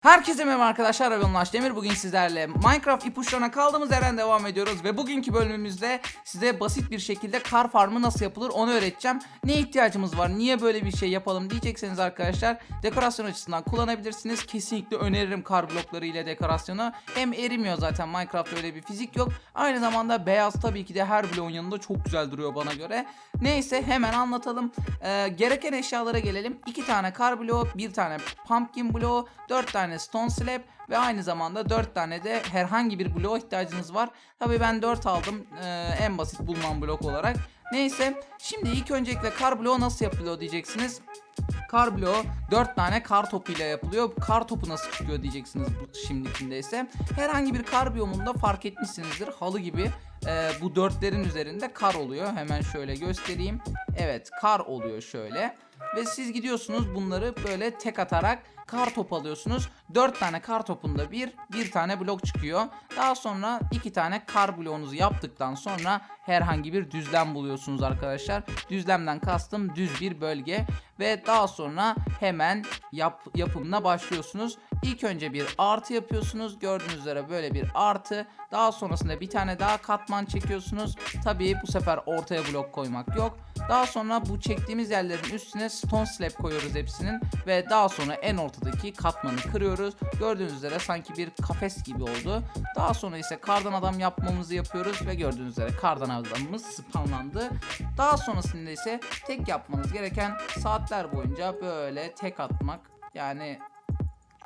Herkese merhaba arkadaşlar ben Ulaş Demir bugün sizlerle Minecraft ipuçlarına kaldığımız yerden devam ediyoruz ve bugünkü bölümümüzde size basit bir şekilde kar farmı nasıl yapılır onu öğreteceğim. Ne ihtiyacımız var niye böyle bir şey yapalım diyecekseniz arkadaşlar dekorasyon açısından kullanabilirsiniz. Kesinlikle öneririm kar blokları ile dekorasyonu. Hem erimiyor zaten Minecraft'ta öyle bir fizik yok. Aynı zamanda beyaz tabii ki de her bloğun yanında çok güzel duruyor bana göre. Neyse hemen anlatalım. Ee, gereken eşyalara gelelim. 2 tane kar bloğu, bir tane pumpkin bloğu, 4 tane stone slab ve aynı zamanda 4 tane de herhangi bir bloğa ihtiyacınız var. Tabii ben 4 aldım ee, en basit bulunan blok olarak. Neyse şimdi ilk öncelikle kar bloğu nasıl yapılıyor diyeceksiniz. Kar bloğu 4 tane kar topuyla yapılıyor. Kar topu nasıl çıkıyor diyeceksiniz şimdikinde ise. Herhangi bir kar biyomunda fark etmişsinizdir. Halı gibi e, bu dörtlerin üzerinde kar oluyor. Hemen şöyle göstereyim. Evet kar oluyor şöyle. Ve siz gidiyorsunuz bunları böyle tek atarak kar top alıyorsunuz. 4 tane kar topunda bir, bir tane blok çıkıyor. Daha sonra iki tane kar bloğunuzu yaptıktan sonra herhangi bir düzlem buluyorsunuz arkadaşlar. Düzlemden kastım düz bir bölge ve daha sonra hemen yap, yapımına başlıyorsunuz. İlk önce bir artı yapıyorsunuz. Gördüğünüz üzere böyle bir artı. Daha sonrasında bir tane daha katman çekiyorsunuz. Tabii bu sefer ortaya blok koymak yok. Daha sonra bu çektiğimiz yerlerin üstüne stone slab koyuyoruz hepsinin ve daha sonra en ortadaki katmanı kırıyoruz. Gördüğünüz üzere sanki bir kafes gibi oldu. Daha sonra ise kardan adam yapmamızı yapıyoruz ve gördüğünüz üzere kardan adamımız spawnlandı. Daha sonrasında ise tek yapmanız gereken saatler boyunca böyle tek atmak. Yani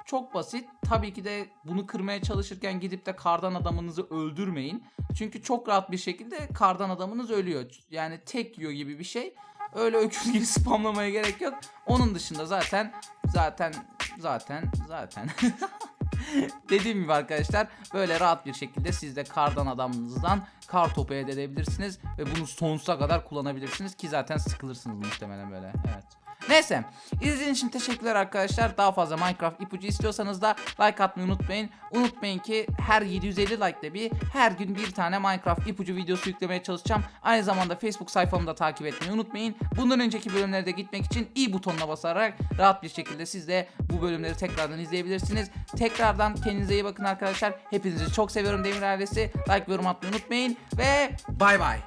çok basit. Tabii ki de bunu kırmaya çalışırken gidip de kardan adamınızı öldürmeyin. Çünkü çok rahat bir şekilde kardan adamınız ölüyor. Yani tek yiyor gibi bir şey. Öyle öküz gibi spamlamaya gerek yok. Onun dışında zaten zaten zaten zaten Dediğim gibi arkadaşlar böyle rahat bir şekilde siz de kardan adamınızdan kar topu elde edebilirsiniz ve bunu sonsuza kadar kullanabilirsiniz ki zaten sıkılırsınız muhtemelen böyle. Evet. Neyse izlediğiniz için teşekkürler arkadaşlar. Daha fazla Minecraft ipucu istiyorsanız da like atmayı unutmayın. Unutmayın ki her 750 like'da bir her gün bir tane Minecraft ipucu videosu yüklemeye çalışacağım. Aynı zamanda Facebook sayfamı da takip etmeyi unutmayın. Bundan önceki bölümlere de gitmek için i butonuna basarak rahat bir şekilde siz de bu bölümleri tekrardan izleyebilirsiniz. Tekrardan kendinize iyi bakın arkadaşlar. Hepinizi çok seviyorum Demir ailesi. Like yorum atmayı unutmayın ve bay bay.